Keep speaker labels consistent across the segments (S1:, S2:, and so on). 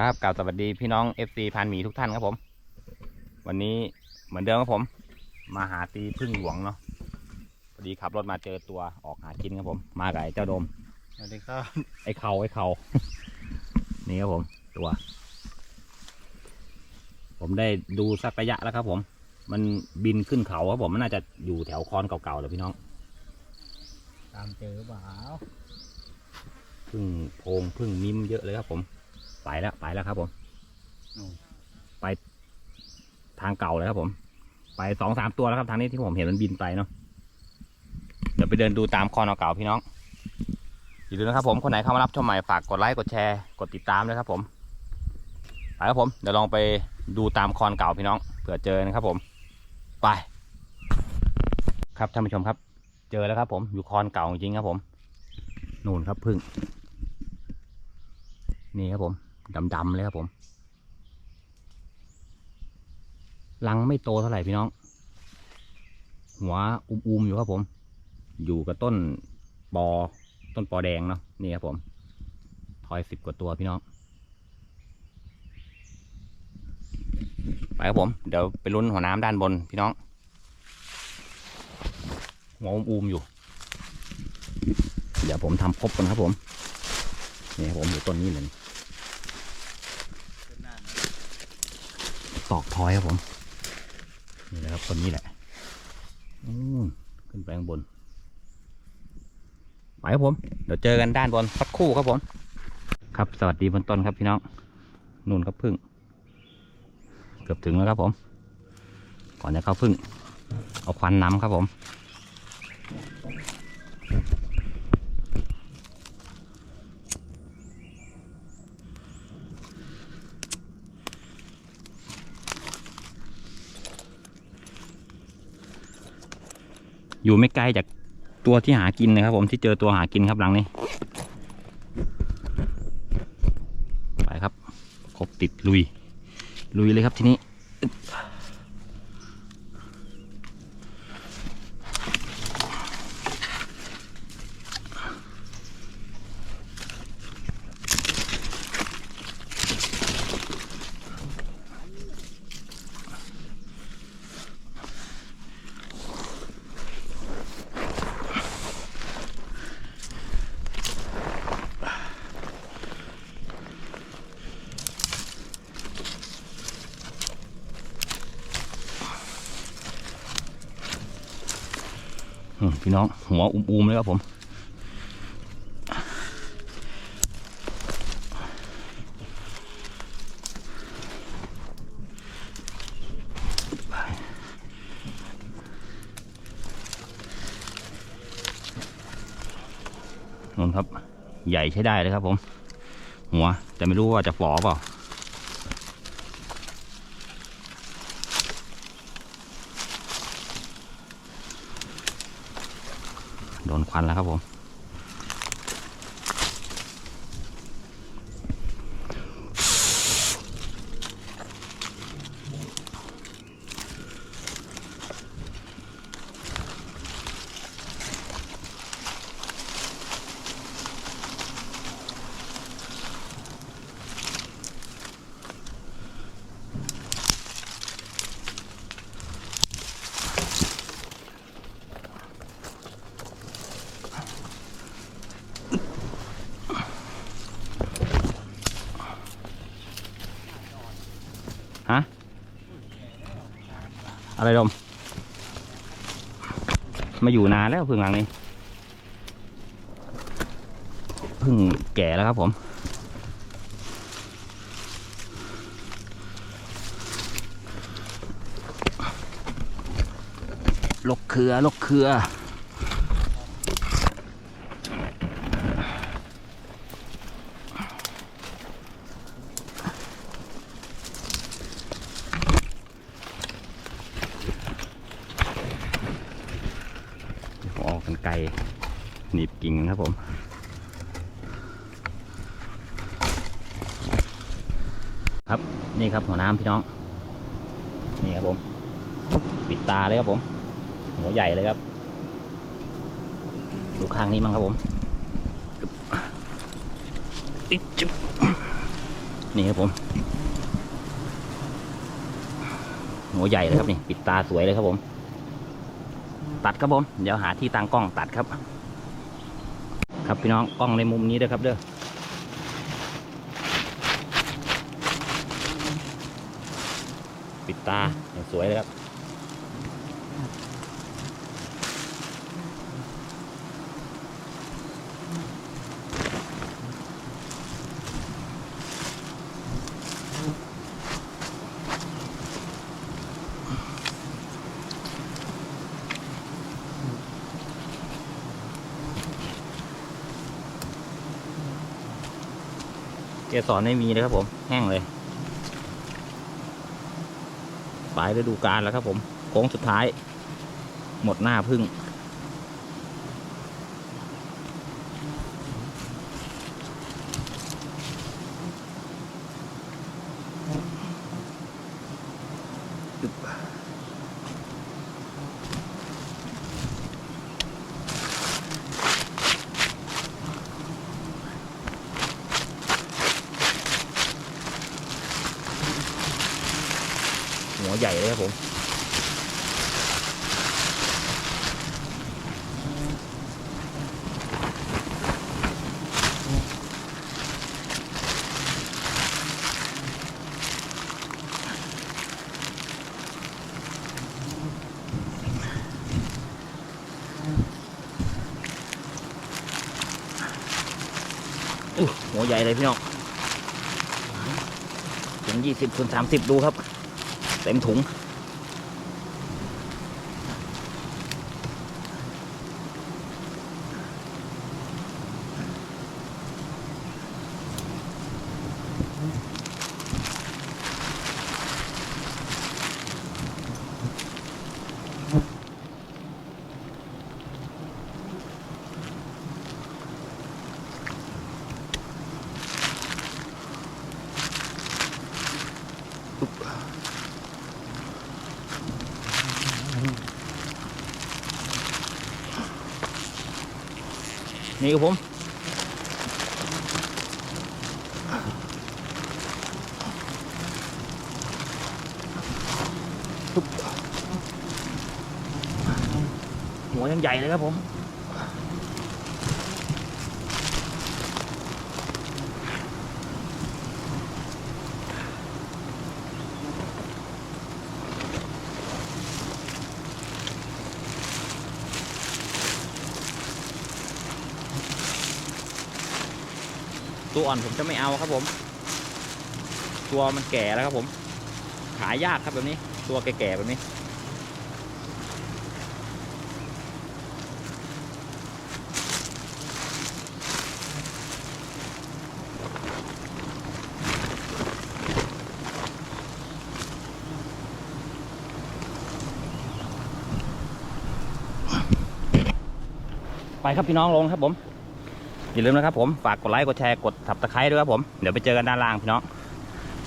S1: ครับกล่าวสวัสดีพี่น้อง FC พันหมีทุกท่านครับผม วันนี้เหมือนเดิมครับผม มาหาตีพึ่งหลวงเนาะพอดีขับรถมาเจอตัวออกหากินครับผม มากับไอ้เจ้าโดม
S2: สวัสดีครับ
S1: ไอ้เขาไอ้เขา นี่ครับผม ตัว ผมได้ดูสักระยะแล้วครับผม มันบินขึ้นเขาครับผมมันน่าจะอยู่แถวคอนเก่าๆเลยพี่น้อง
S2: ตามเจอเปล่า
S1: พึ่งโพรงพึ่งมิมเยอะเลยครับผม ไปแล้วไปแล้วครับผม ไปทางเก่าเลยครับผม ไปสองสามตัวแล้วครับทางนี้ที่ผมเห็นมันบินไปเนาะเดี๋ยวไปเดินดูตามคอนเก่าๆพี่น้องอย่าลืมนะครับผมคนไหนเข้ามารับชมใหม่ฝากกดไลค์กดแชร์กดติดตามด้วยครับผมไปครับผมเดี๋ยวลองไปดูตามคอนเก่าพี่น้องเผื่อเจอนะครับผม ไป ครับท่านผู้ชมครับ เจอแล้วครับ ผมอยู่คอนเก่าจริงๆครับผมนู่นครับพึ่งนี่ครับผม ดำๆเลยครับผมรังไม่โตเท่าไหร่พี่น้อง หัวอุ้มๆอยู่ครับผม อยู่กับต้นปอ ต้นปอแดงเนาะนี่ครับผมทอยสิบกว่าตัวพี่น้อง ไปครับผม เดี๋ยวไปลุ้นหัวน้ำด้านบนพี่น้อง หัวอุ้มๆอยู่ เดี๋ยวผมทำครบกันครับผม นี่ครับผมอยู่ต้นนี้เลย
S2: เป็นหน้า
S1: ตอกทอยครับผมนี่นะครับต้นนี้แหละขึ้นไปข้างบนไปครับผม เดี๋ยวเจอกันด้านบนสักคู่ครับผม ครับสวัสดีบนต้นครับพี่น้องนู่นครับพึ่ง เกือบถึงแล้วครับผม ก่อนจะเข้าพึ่ง เอาควันน้ำครับผม อยู่ไม่ไกลจากตัวที่หากินนะครับ ผมที่เจอตัวหากินครับหลังนี้ ไปครับ ครบติดลุย ลุยเลยครับทีนี้ พี่น้องหัวอุ้มๆเลยครับผม นนครับ ใหญ่ใช้ได้เลยครับผม หัว แต่ไม่รู้ว่าจะฝอเปล่า โดนควันแล้วครับผม อะไรดม มาอยู่นานแล้วพึ่งหลังนี้พึ่งแก่แล้วครับผมลกเครือลกเครืออกกันไกล หนีบกิ่งครับผมครับนี่ครับหัวน้ำพี่น้อง นี่ครับผม ปิดตาเลยครับผม หัวใหญ่เลยครับ ดูข้างนี้มั้งครับผมนี่ครับผม หัวใหญ่เลยครับนี่ ปิดตาสวยเลยครับผม ตัดครับผม เดี๋ยวหาที่ตั้งกล้องตัดครับ ครับพี่น้องกล้องในมุมนี้ด้วยครับเด้อปิดตาอย่างสวยเลยครับ สรไม่มีเลยครับผมแห้งเลยปลายฤดูกาลแล้วครับผมโค้งสุดท้าย หมดหน้าพึ่ง ใหญ่เลยครับผมหัวใหญ่เลยพี่น้องถึงยี่สิบคูณสามสิบดูครับ เต็ม นี่ครับผมหัวยังใหญ่เลยครับผม ตัวอ่อนผมจะไม่เอาครับผม ตัวมันแก่แล้วครับผม ขายยากครับแบบนี้ ตัวแก่ๆแบบนี้ ไปครับพี่น้องลงครับผม อย่าลืมนะครับผมฝากกดไลค์กดแชร์กดสับตะไคร้ด้วยครับผมเดี๋ยวไปเจอกันด้านล่างพี่น้อง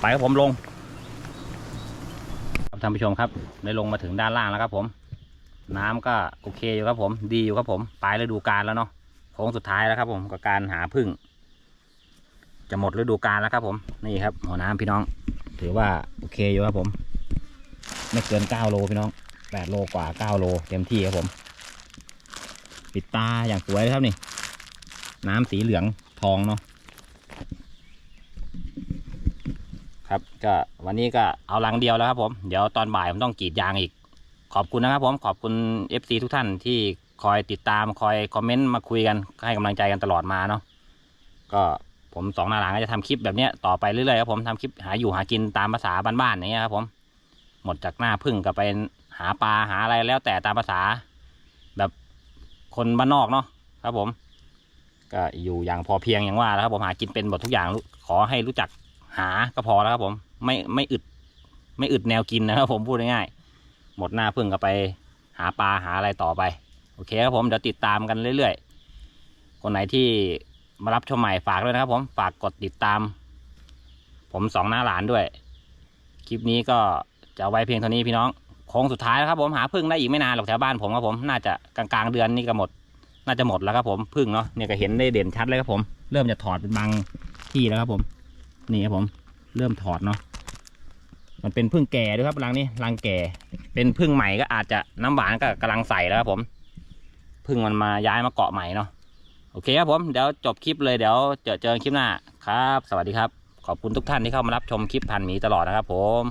S1: ไปครับผมลงท่านผู้ชมครับ ได้ลงมาถึงด้านล่างแล้วครับผม น้ำก็โอเคอยู่ครับผม ดีอยู่ครับผมปลายฤดูกาลแล้วเนาะโค้งสุดท้ายแล้วครับ ผมกับการหาพึ่งจะหมดฤดูกาลแล้วครับผมนี่ครับหัวน้ำพี่น้อง ถือว่าโอเคอยู่ครับผม ไม่เกินเก้าโลพี่น้องแปดโลกว่าเก้าโลเต็มที่ครับผม ปิดตาอย่างสวยเลยครับนี่ น้ำสีเหลืองทองเนาะครับก็วันนี้ก็เอาลังเดียวแล้วครับผมเดี๋ยวตอนบ่ายผมต้องกรีดยางอีก ขอบคุณนะครับผมขอบคุณ FC ทุกท่านที่คอยติดตามคอยคอมเมนต์มาคุยกันให้กำลังใจกันตลอดมาเนาะก็ผมสองหน้าหลังก็จะทำคลิปแบบเนี้ยต่อไปเรื่อยๆครับผมทำคลิปหาอยู่หากินตามภาษาบ้านๆอย่างเงี้ยครับผมหมดจากหน้าพึ่งก็ไปหาปลาหาอะไรแล้วแต่ตามภาษา แบบคนบ้านนอกเนาะครับผม ก็อยู่อย่างพอเพียงอย่างว่าแล้วครับผมหากินเป็นหมดทุกอย่างขอให้รู้จักหาก็พอแล้วครับผมไม่ไม่อึด ไม่อึดแนวกินนะครับผมพูดง่ายๆหมดหน้าพึ่งก็ไป หาปลาหาอะไรต่อไป โอเคครับผมเดี๋ยวติดตามกันเรื่อยๆ คนไหนที่มารับชมใหม่ฝากด้วยนะครับ ผมฝากกดติดตาม ผมสองหน้าหลานด้วย คลิปนี้ก็จะไว้เพียงเท่านี้พี่น้องโค้งสุดท้ายแล้วครับผมหาพึ่งได้อีกไม่นานหรอกแถวบ้านผมครับผมน่าจะกลางๆเดือนนี้ก็หมด น่าจะหมดแล้วครับผมพึ่งเนาะเนี่ยก็เห็นได้เด่นชัดเลยครับผม เริ่มจะถอดเป็นบางที่แล้วครับผม นี่ครับผม เริ่มถอดเนาะมันเป็นพึ่งแก่ด้วยครับรังนี้รังแก่ เป็นพึ่งใหม่ก็อาจจะน้ำหวานก็กำลังใส่แล้วครับผมพึ่งมันมาย้ายมาเกาะใหม่เนาะโอเคครับผมเดี๋ยวจบคลิปเลยเดี๋ยวเจอเจอกันคลิปหน้าครับ สวัสดีครับ ขอบคุณทุกท่านที่เข้ามารับชมคลิปพันหมีตลอดนะครับผม